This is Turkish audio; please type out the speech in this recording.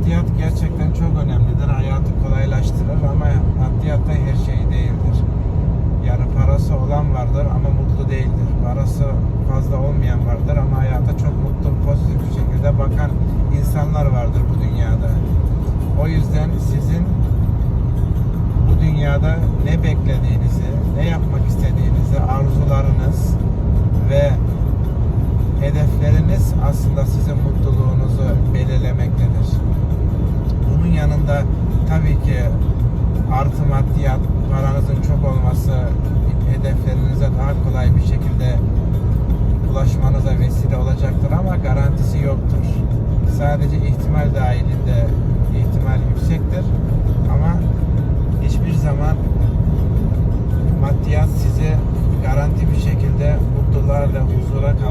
maddiyat gerçekten çok önemlidir. Hayatı kolaylaştırır ama maddiyat da her şey değildir. Yani parası olan vardır ama mutlu değildir. Parası fazla olmayan vardır ama hayata çok mutlu, pozitif bir şekilde bakan insanlar vardır bu dünyada. O yüzden sizin bu dünyada ne beklediğinizi, ne yapmak istediğinizi, arzularınız ve hedefleriniz aslında Yanında tabii ki artı maddiyat, paranızın çok olması hedeflerinize daha kolay bir şekilde ulaşmanıza vesile olacaktır ama garantisi yoktur. Sadece ihtimal dahilinde ihtimal yüksektir ama hiçbir zaman maddiyat sizi garanti bir şekilde mutluluğa ve huzura yoktur.